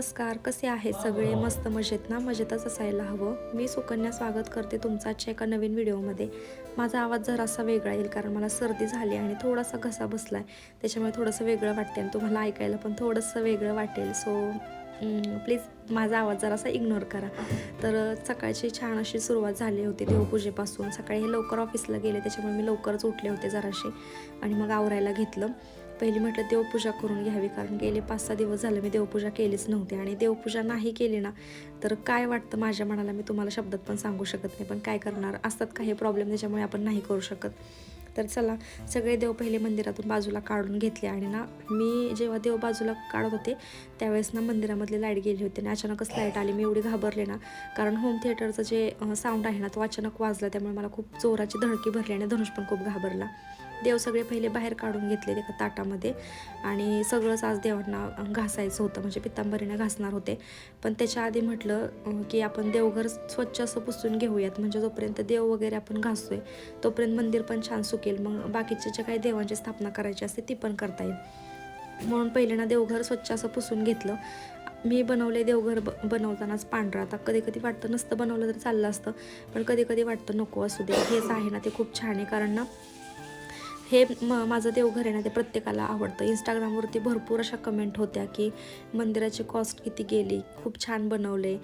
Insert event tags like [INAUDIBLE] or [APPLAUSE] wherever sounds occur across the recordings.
नमस्कार कसे आहेत सगळे? मस्त मजेत ना? मजेतच असायला हवं. मी सुकन्या स्वागत करते तुमचा आजच्या एका नवीन व्हिडिओमध्ये. माझा आवाज जरासा वेगळा येईल कारण मला सर्दी झाली आणि थोडासा घसा बसला आहे त्याच्यामुळे थोडंसं वेगळं वाटते आणि तुम्हाला ऐकायला पण थोडंसं वेगळं वाटेल. सो प्लीज माझा आवाज जरासा इग्नोर करा. तर सकाळची छान अशी सुरुवात झाली होती देवपूजेपासून. सकाळी हे लवकर ऑफिसला गेले त्याच्यामुळे मी लवकरच उठले होते जराशी आणि मग आवरायला घेतलं. पहिली म्हटलं देवपूजा करून घ्यावी कारण गेले पाच सहा दिवस झालं मी देवपूजा केलीच नव्हती. आणि देवपूजा नाही केली ना तर काय वाटतं माझ्या मनाला? मी तुम्हाला शब्दात पण सांगू शकत नाही पण काय करणार? असतात काही प्रॉब्लेम त्याच्यामुळे आपण नाही करू शकत. तर चला सगळे देव पहिले मंदिरातून बाजूला काढून घेतले आणि ना मी जेव्हा देव बाजूला काढत होते त्यावेळेस ना मंदिरामधली लाइट गेली होती आणि अचानकच लाइट आली. मी एवढी घाबरले ना कारण होम थिएटरचं जे साऊंड आहे ना तो अचानक वाजला त्यामुळे मला खूप जोराची धडकी भरली आणि धनुष पण खूप घाबरला. देव सगळे पहिले बाहेर काढून घेतले एका ताटामध्ये. आणि सगळंच आज देवांना घासायचं होतं. म्हणजे पितांबरीने घासणार होते. पण त्याच्या आधी म्हटलं की आपण देवघर स्वच्छ असं पुसून घेऊयात. म्हणजे जोपर्यंत देव वगैरे आपण घासतोय तोपर्यंत मंदिर पण छान सुकेल. मग बाकीचे जे काही देवांची स्थापना करायची असते ती पण करता येईल. म्हणून पहिले ना देवघर स्वच्छ असं पुसून घेतलं. मी बनवले देवघर ब बनवतानाच पांढरा. आता कधी कधी वाटतं नसतं बनवलं तर चाललं असतं. पण कधी कधी वाटतं नको असू दे. हेच आहे ना ते खूप छान आहे. कारण ना हे म माझं देवघर आहे ना ते प्रत्येकाला आवडतं. इंस्टाग्रामवरती भरपूर अशा कमेंट होत्या की मंदिराची कॉस्ट किती गेली खूप छान बनवले.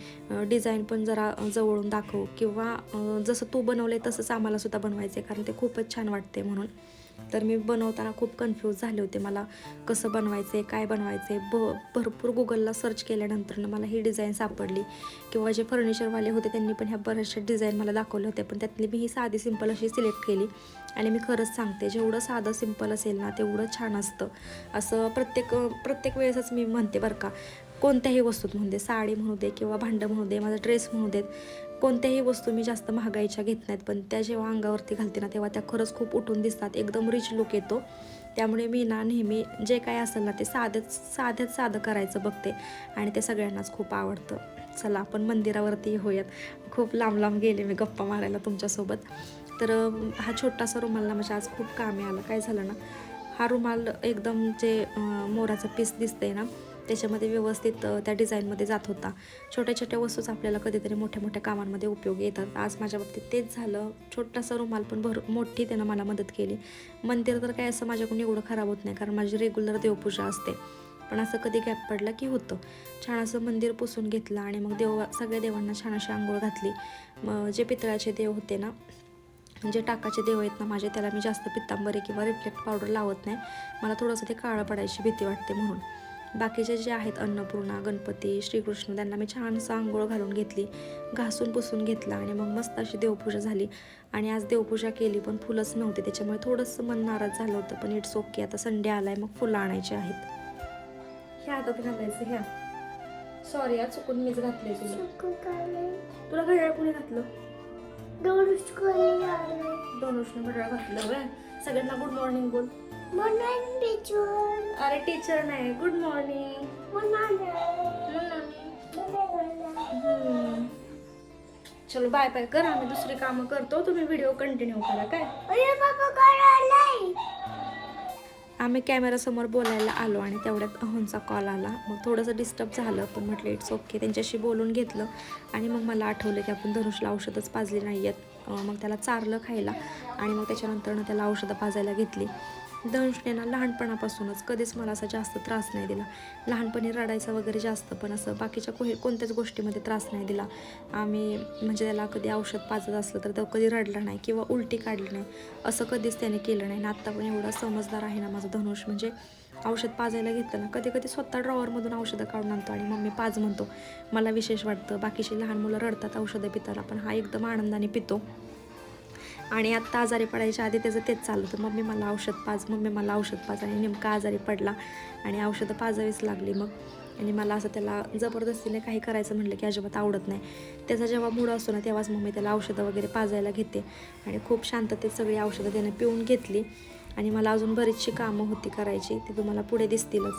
डिझाईन पण जरा जवळून दाखव. किंवा जसं तू बनवले तसंच आम्हालासुद्धा बनवायचं आहे कारण ते खूपच छान वाटते म्हणून. तर मी बनवताना खूप कन्फ्यूज झाले होते. मला कसं बनवायचं आहे काय बनवायचं आहे ब भरपूर गुगलला सर्च केल्यानंतरनं मला ही डिझाईन सापडली. किंवा जे फर्निचरवाले होते त्यांनी पण ह्या बऱ्याचशा डिझाईन मला दाखवले होते पण त्यातली मी ही साधी सिंपल अशी सिलेक्ट केली. आणि मी खरंच सांगते जेवढं साधं सिंपल असेल ना तेवढं छान असतं. असं प्रत्येक प्रत्येक वेळेसच मी म्हणते बरं का कोणत्याही वस्तूत म्हणू दे साडी म्हणू दे किंवा भांडं म्हणू दे माझा ड्रेस म्हणू देत कोणत्याही वस्तू मी जास्त महागाईच्या घेत नाहीत पण त्या जेव्हा अंगावरती घालते ना तेव्हा त्या खरंच खूप उठून दिसतात. एकदम रिच लुक येतो. त्यामुळे मी ना नेहमी जे काय असेल ना ते साधेच साधेच साधं करायचं बघते. आणि ते सगळ्यांनाच खूप आवडतं. चला आपण मंदिरावरती होऊयात खूप लांब लांब गेले मी गप्पा मारायला तुमच्यासोबत. तर हा छोटासा रुमाल ना म्हणजे आज खूप कामी आलं. काय झालं ना हा रुमाल एकदम जे मोराचं पीस दिसतंय ना त्याच्यामध्ये व्यवस्थित त्या डिझाईनमध्ये जात होता. छोट्या छोट्या वस्तूच आपल्याला कधीतरी मोठ्या मोठ्या कामांमध्ये उपयोगी येतात. आज माझ्या बाबतीत तेच झालं. छोटासा रुमाल पण भर मोठी त्यानं मला मदत केली. मंदिर तर काय असं माझ्याकडून एवढं खराब होत नाही कारण माझी रेग्युलर देवपूजा असते. पण असं कधी गॅप पडला की होतं. छान असं मंदिर पुसून घेतलं आणि मग देव सगळ्या देवांना छान अशी आंघोळ घातली. मग जे पितळाचे देव होते ना जे टाकाचे देव आहेत ना माझे त्याला मी जास्त पित्तांबरी किंवा रिफ्लेक्ट पावडर लावत नाही. मला थोडंसं ते काळं पडायची भीती वाटते म्हणून. बाकीचे जे आहेत अन्नपूर्णा गणपती श्रीकृष्ण त्यांना मी छानसं आंघोळ घालून घेतली घासून पुसून घेतला आणि मग मस्त अशी देवपूजा झाली. आणि आज देवपूजा केली पण फुलंच नव्हते त्याच्यामुळे थोडंसं मन नाराज झालं होतं पण इट्स ओके आता संडे आलाय मग फुलं आणायची आहेत. ह्या हातात घालायचं ह्या सॉरी आज चुकून मीच घातले तुला. तुला घड्याळ कोणी घातलं दोनोशने घड्याळ घातलं व्हय सगळ्यांना गुड मॉर्निंग बोल. अरे टीचर नाही. गुड मॉर्निंग चलो बाय बाय कर. आम्ही दुसरी कामं करतो. तुम्ही व्हिडिओ कंटिन्यू करा काय? आम्ही कॅमेरासमोर बोलायला आलो आणि तेवढ्यात अहोंचा कॉल आला. मग थोडंसं डिस्टर्ब झालं पण म्हटलं इट्स ओके त्यांच्याशी बोलून घेतलं आणि मग मला आठवलं की आपण धनुषला औषधच पाजली नाही आहेत मग त्याला चारलं खायला आणि मग त्याच्यानंतरनं त्याला औषधं पाजायला घेतली. धनुषने ना लहानपणापासूनच कधीच मला असा जास्त त्रास नाही दिला. लहानपणी रडायचा वगैरे जास्त पण असं बाकीच्या कोही कोणत्याच गोष्टीमध्ये त्रास नाही दिला. आम्ही म्हणजे त्याला कधी औषध पाजत असलं तर तो कधी रडला नाही किंवा उलटी काढली नाही असं कधीच त्याने केलं नाही. आत्ता पण एवढा समजदार आहे ना माझा धनुष म्हणजे औषध पाजायला घेतलं ना कधी कधी स्वतः ड्रॉवरमधून औषधं काढून आणतो आणि मम्मी पाज म्हणतो. मला विशेष वाटतं बाकीचे लहान मुलं रडतात औषधं पिताला पण हा एकदम आनंदाने पितो. आणि आत्ता आजारी पडायच्या आधी त्याचं तेच चाललं होतं. मम्मी मला औषध पाज मम्मी मला औषध पाज. आणि नेमका आजारी पडला आणि औषधं पाजावीच लागली मग. आणि मला असं त्याला जबरदस्तीने काही करायचं म्हटलं की अजिबात आवडत नाही. त्याचा जेव्हा मूड असतो ना तेव्हाच मम्मी त्याला औषधं वगैरे पाजायला घेते. आणि खूप शांततेत सगळी औषधं त्याने पिऊन घेतली. आणि मला अजून बरीचशी कामं होती करायची ती तुम्हाला पुढे दिसतीलच.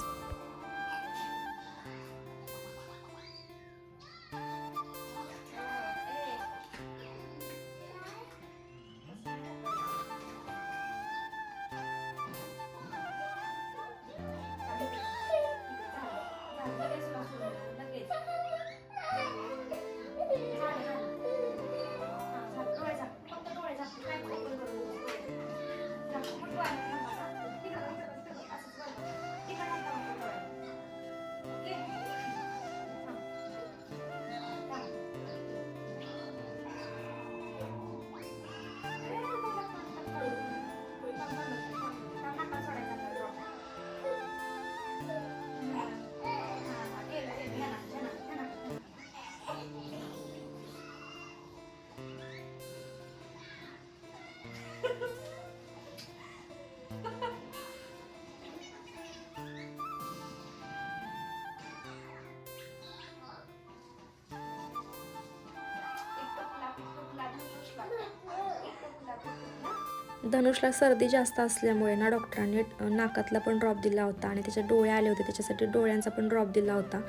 धनुषला सर्दी जास्त असल्यामुळे ना डॉक्टरांनी नाकातला पण ड्रॉप दिला होता आणि त्याच्या डोळे आले होते. त्याच्यासाठी डोळ्यांचा पण ड्रॉप दिला होता.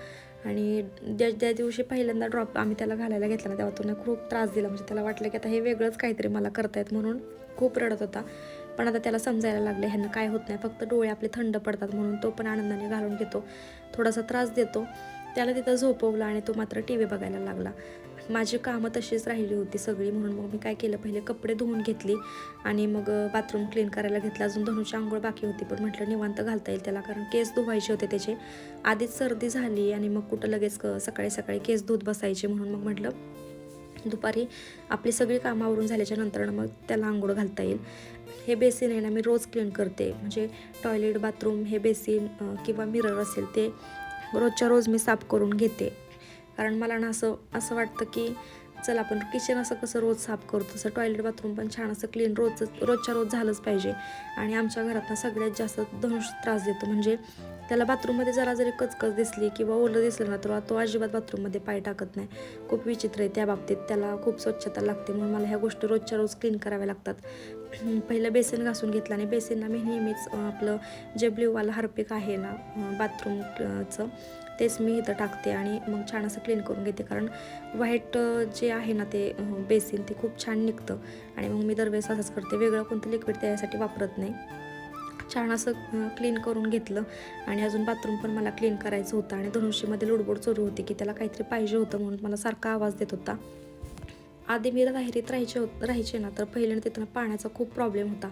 आणि ज्या ज्या दिवशी पहिल्यांदा ड्रॉप आम्ही त्याला घालायला घेतला ना तेव्हा त्याने खूप त्रास दिला. म्हणजे त्याला वाटलं की आता हे वेगळंच काहीतरी मला करतायत म्हणून खूप रडत होता. पण आता त्याला समजायला लागलं ह्यांना काय होत नाही फक्त डोळे आपले थंड पडतात म्हणून तो पण आनंदाने घालून घेतो. थोडासा त्रास देतो. त्याला तिथं झोपवलं आणि तो मात्र टी व्ही बघायला लागला. माझी कामं तशीच राहिली होती सगळी म्हणून मग मी काय केलं पहिले कपडे धुवून घेतली आणि मग बाथरूम क्लीन करायला घेतलं. अजून धनुची आंघोळ बाकी होती पण म्हटलं निवांत घालता येईल त्याला कारण केस धुवायचे होते त्याचे. आधीच सर्दी झाली आणि मग कुठं लगेच क- सकाळी सकाळी केस धुत बसायचे म्हणून मग म्हटलं दुपारी आपली सगळी कामं आवरून झाल्याच्यानंतर मग त्याला आंघोळ घालता येईल. हे बेसिन आहे ना मी रोज क्लीन करते. म्हणजे टॉयलेट बाथरूम हे बेसिन किंवा मिरर असेल ते रोजच्या रोज मी साफ करून घेते. कारण मला ना असं असं वाटतं की चल आपण किचन असं कसं रोज साफ करतो तसं टॉयलेट बाथरूम पण छान असं क्लीन रोजच रोजच्या रोज झालंच पाहिजे. आणि आमच्या घरात ना सगळ्यात जास्त धनुष त्रास देतो. म्हणजे त्याला बाथरूममध्ये जरा जरी कचकच दिसली किंवा ओलं दिसलं ना तर तो अजिबात बाथरूममध्ये पाय टाकत नाही. खूप विचित्र आहे त्या बाबतीत. त्याला खूप स्वच्छता लागते म्हणून मला ह्या गोष्टी रोजच्या रोज क्लीन कराव्या लागतात. [CLEARS THROAT] पहिलं बेसन घासून घेतलं आणि बेसिनला मी नेहमीच आपलं जे ब्ल्यूवाला हार्पिक आहे ना बाथरूमचं तेच मी इथं टाकते आणि मग छान असं क्लीन करून घेते. कारण व्हाईट जे आहे ना ते बेसिन ते खूप छान निघतं. आणि मग मी दरवेळेस असंच करते. वेगळं कोणतं लिक्विड त्यासाठी वापरत नाही. छान असं क्लीन करून घेतलं. आणि अजून बाथरूम पण मला क्लीन करायचं होतं. आणि धनुष्यमध्ये लुडबुड चोरी होती की त्याला काहीतरी पाहिजे होतं म्हणून मला सारखा आवाज देत होता. आधी मी राहिरीत राहायचे होत राहायचे ना तर पहिल्यांदा तिथं पाण्याचा खूप प्रॉब्लेम होता.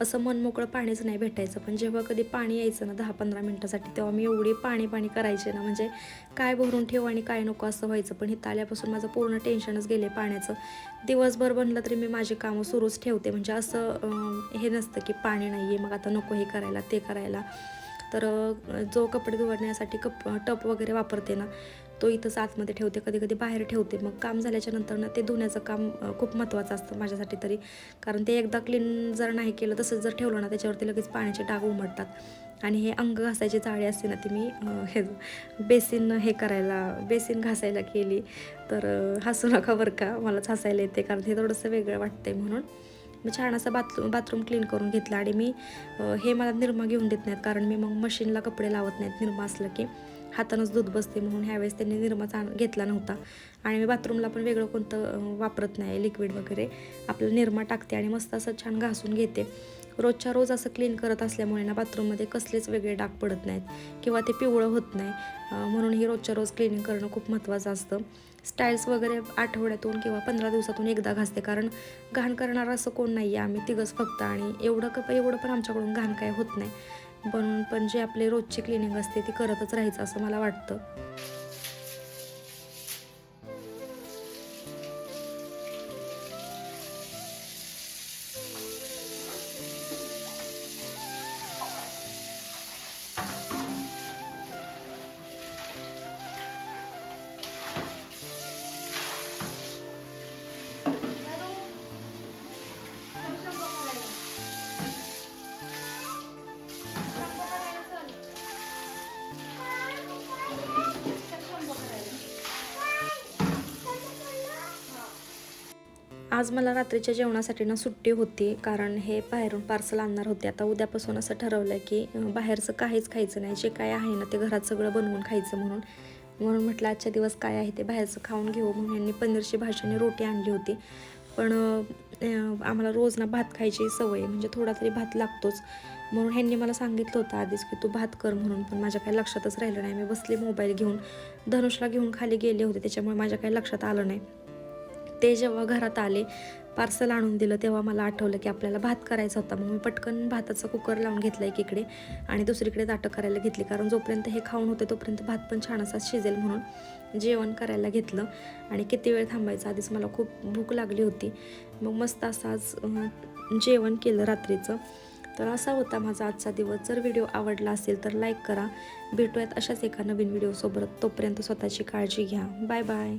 असं मनमोकळं पाणीच नाही भेटायचं. पण जेव्हा कधी पाणी यायचं ना दहा पंधरा मिनटासाठी तेव्हा मी एवढी पाणी पाणी करायचे ना. म्हणजे काय भरून ठेवू आणि काय नको असं व्हायचं. पण इथं आल्यापासून माझं पूर्ण टेन्शनच गेले पाण्याचं. दिवसभर बनलं तरी मी माझी कामं सुरूच ठेवते. म्हणजे असं हे नसतं की पाणी नाही आहे मग आता नको हे करायला ते करायला. तर जो कपडे धुवण्यासाठी कप टप वगैरे वापरते ना तो इथंच आतमध्ये ठेवते कधी कधी बाहेर ठेवते. मग काम झाल्याच्यानंतर ना ते धुण्याचं काम खूप महत्त्वाचं असतं माझ्यासाठी तरी. कारण ते एकदा क्लीन जर नाही केलं तसंच जर ठेवलं ना त्याच्यावरती लगेच पाण्याचे डाग उमटतात. आणि हे अंग घासायची जाळी असते ना ती मी हे बेसिन हे करायला बेसिन घासायला केली. तर हसू नका बरं का मलाच हसायला येते कारण हे थोडंसं वेगळं वाटतंय म्हणून. मी छान असं बाथरूम बाथरूम क्लीन करून घेतलं. आणि मी हे मला निरमा घेऊन देत नाहीत कारण मी मग मशीनला कपडे लावत नाहीत निरमा असलं की. हातानंच दूध बसते म्हणून ह्यावेळेस त्यांनी निरमाचा घेतला नव्हता. आणि मी बाथरूमला पण वेगळं कोणतं वापरत नाही लिक्विड वगैरे. आपलं निरमा टाकते आणि मस्त असं छान घासून घेते. रोजच्या रोज असं क्लीन करत असल्यामुळे ना बाथरूममध्ये कसलेच वेगळे डाग पडत नाहीत किंवा ते पिवळं होत नाही. म्हणून ही रोजच्या रोज क्लिनिंग करणं खूप महत्त्वाचं असतं. स्टाईल्स वगैरे आठवड्यातून किंवा पंधरा दिवसातून एकदा घासते. कारण घाण करणारं असं कोण नाही आहे आम्ही तिघंच फक्त आणि एवढं क एवढं पण आमच्याकडून घाण काय होत नाही. पण पण जे आपले रोजची क्लिनिंग असते ती करतच राहायचं असं मला वाटतं. आज मला रात्रीच्या जेवणासाठी ना सुट्टी होती कारण हे बाहेरून पार्सल आणणार होते. आता उद्यापासून असं ठरवलं की बाहेरचं काहीच खायचं नाही. जे काय आहे ना ते घरात सगळं बनवून खायचं म्हणून. म्हणून म्हटलं आजच्या दिवस काय आहे ते बाहेरचं खाऊन घेऊ म्हणून यांनी पनीरची भाषेने रोटी आणली होती. पण आम्हाला रोज ना भात खायची सवय म्हणजे थोडा तरी भात लागतोच. म्हणून ह्यांनी मला सांगितलं होतं आधीच की तू भात कर म्हणून. पण माझ्या काही लक्षातच राहिलं नाही. मी बसले मोबाईल घेऊन धनुषला घेऊन खाली गेले होते. त्याच्यामुळे माझ्या काही लक्षात आलं नाही. ते जेव्हा घरात आले पार्सल आणून दिलं तेव्हा मला आठवलं की आपल्याला भात करायचा होता. मग मी पटकन भाताचा कुकर लावून घेतला एकीकडे आणि दुसरीकडे ताटं करायला घेतली. कारण जोपर्यंत हे खाऊन होते तोपर्यंत भात पण छान असा शिजेल म्हणून जेवण करायला घेतलं. आणि किती वेळ थांबायचं आधीच मला खूप भूक लागली होती. मग मस्त असं आज जेवण केलं रात्रीचं. तर असा होता माझा आजचा दिवस. जर व्हिडिओ आवडला असेल तर लाईक करा. भेटूयात अशाच एका नवीन व्हिडिओसोबत तोपर्यंत स्वतःची काळजी घ्या. Bye bye